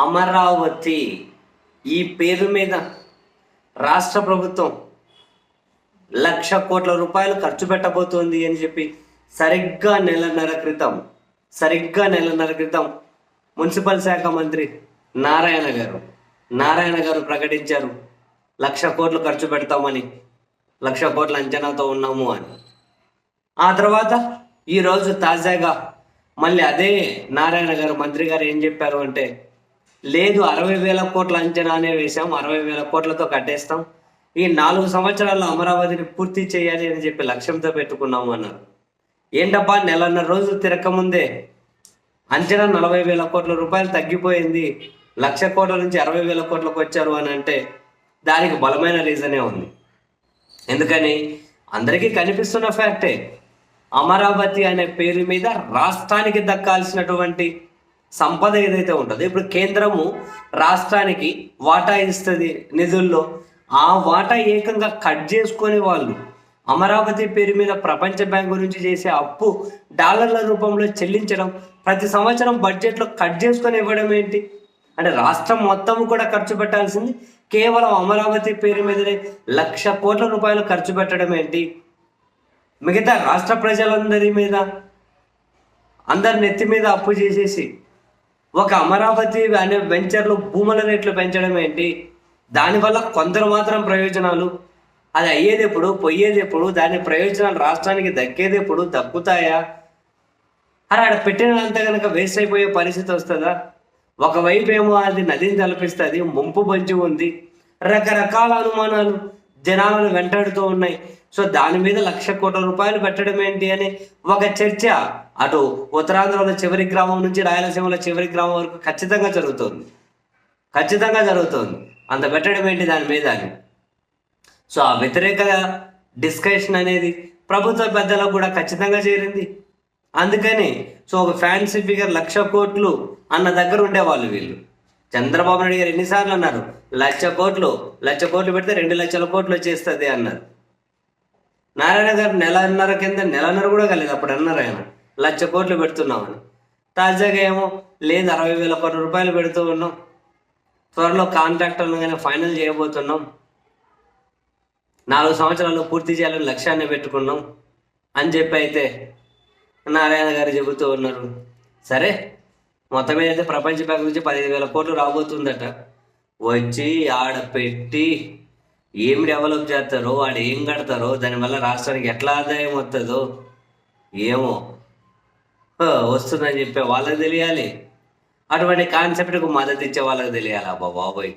అమరావతి. ఈ పేరు మీద రాష్ట్ర ప్రభుత్వం లక్ష కోట్ల రూపాయలు ఖర్చు పెట్టబోతోంది అని చెప్పి సరిగ్గా నెలన్నర క్రితం సరిగ్గా నెలన్నర క్రితం మున్సిపల్ శాఖ మంత్రి నారాయణ గారు నారాయణ గారు ప్రకటించారు లక్ష కోట్లు ఖర్చు పెడతామని లక్ష కోట్ల అంచనాతో ఉన్నాము అని. ఆ తర్వాత ఈరోజు తాజాగా మళ్ళీ అదే నారాయణ గారు మంత్రి గారు ఏం చెప్పారు అంటే లేదు అరవై వేల కోట్ల అంచనానే వేశాం అరవై వేల కోట్లతో కట్టేస్తాం. ఈ నాలుగు సంవత్సరాల్లో అమరావతిని పూర్తి చేయాలి అని చెప్పి లక్ష్యంతో పెట్టుకున్నాము అన్నారు. ఏంటబ్బా నెలన్నర రోజులు తిరగకముందే? అంచనా నలభై వేల కోట్ల రూపాయలు తగ్గిపోయింది. లక్ష కోట్ల నుంచి అరవై వేల కోట్లకు వచ్చారు అని అంటే దానికి బలమైన రీజనే ఉంది. ఎందుకని? అందరికీ కనిపిస్తున్న ఫ్యాక్టే అమరావతి అనే పేరు మీద రాష్ట్రానికి దక్కాల్సినటువంటి సంపద ఏదైతే ఉంటుందో ఇప్పుడు కేంద్రము రాష్ట్రానికి వాటా ఇస్తుంది నిధుల్లో. ఆ వాటా ఏకంగా కట్ చేసుకొని వాళ్ళు అమరావతి పేరు మీద ప్రపంచ బ్యాంకు గురించి చేసే అప్పు డాలర్ల రూపంలో చెల్లించడం ప్రతి సంవత్సరం బడ్జెట్లో కట్ చేసుకొని ఇవ్వడం ఏంటి? అంటే రాష్ట్రం మొత్తం కూడా ఖర్చు పెట్టాల్సింది కేవలం అమరావతి పేరు మీదనే లక్ష కోట్ల రూపాయలు ఖర్చు పెట్టడం ఏంటి? మిగతా రాష్ట్ర ప్రజలందరి మీద అందరి నెత్తి మీద అప్పు చేసేసి ఒక అమరావతి అనే వెంచర్లో భూముల రేట్లు పెంచడం ఏంటి? దానివల్ల కొందరు మాత్రం ప్రయోజనాలు. అది అయ్యేది ఎప్పుడు? పోయేది ఎప్పుడు? దాని ప్రయోజనాలు రాష్ట్రానికి దక్కేది ఎప్పుడు? దక్కుతాయా అరే ఆడ పెట్టినంత కనుక వేస్ట్ అయిపోయే పరిస్థితి వస్తుందా? ఒకవైపు ఏమో అది నదిని తలపిస్తుంది ముంపు పంచి ఉంది. రకరకాల అనుమానాలు జనాలను వెంటాడుతూ ఉన్నాయి. సో దాని మీద లక్ష కోట్ల రూపాయలు పెట్టడం ఏంటి అని ఒక చర్చ. అటు ఉత్తరాంధ్రలో చివరి గ్రామం నుంచి రాయలసీమలో చివరి గ్రామం వరకు ఖచ్చితంగా జరుగుతుంది. ఖచ్చితంగా జరుగుతుంది. అంత పెట్టడం ఏంటి దాని మీద అని. సో ఆ వ్యతిరేక డిస్కషన్ అనేది ప్రభుత్వ పెద్దలకు కూడా ఖచ్చితంగా చేరింది. అందుకని సో ఒక ఫ్యాన్సీ ఫిగర్ లక్ష కోట్లు అన్న దగ్గర ఉండేవాళ్ళు వీళ్ళు. చంద్రబాబు నాయుడు గారు ఎన్నిసార్లు అన్నారు లక్ష కోట్లు లక్ష కోట్లు పెడితే రెండు లక్షల కోట్లు వచ్చేస్తుంది అన్నారు. నారాయణ గారు నెలన్నర కింద నెలన్నర కూడా కాలేదు అప్పుడు అన్నారు ఆయన. లక్ష కోట్లు పెడుతున్నామని. తాజాగా ఏమో లేదు అరవై వేల కోట్ల రూపాయలు పెడుతూ ఉన్నాం. త్వరలో కాంట్రాక్టర్లు కానీ ఫైనల్ చేయబోతున్నాం. నాలుగు సంవత్సరాలు పూర్తి చేయాలని లక్ష్యాన్ని పెట్టుకున్నాం. అని చెప్పి అయితే నారాయణ గారు చెబుతూ ఉన్నారు. సరే మొత్తం మీద అయితే ప్రపంచ బ్యాంక్ నుంచి పదిహేను వేల కోట్లు రాబోతుందట. వచ్చి ఆడ పెట్టి ఏం డెవలప్ చేస్తారో వాడు ఏం కడతారో దానివల్ల రాష్ట్రానికి ఎట్లా ఆదాయం వస్తుందో ఏమో. వస్తుందని చెప్పే వాళ్ళకి తెలియాలి. అటువంటి కాన్సెప్ట్కు మద్దతు ఇచ్చే వాళ్ళకి తెలియాలి అబ్బా బాబోయ్?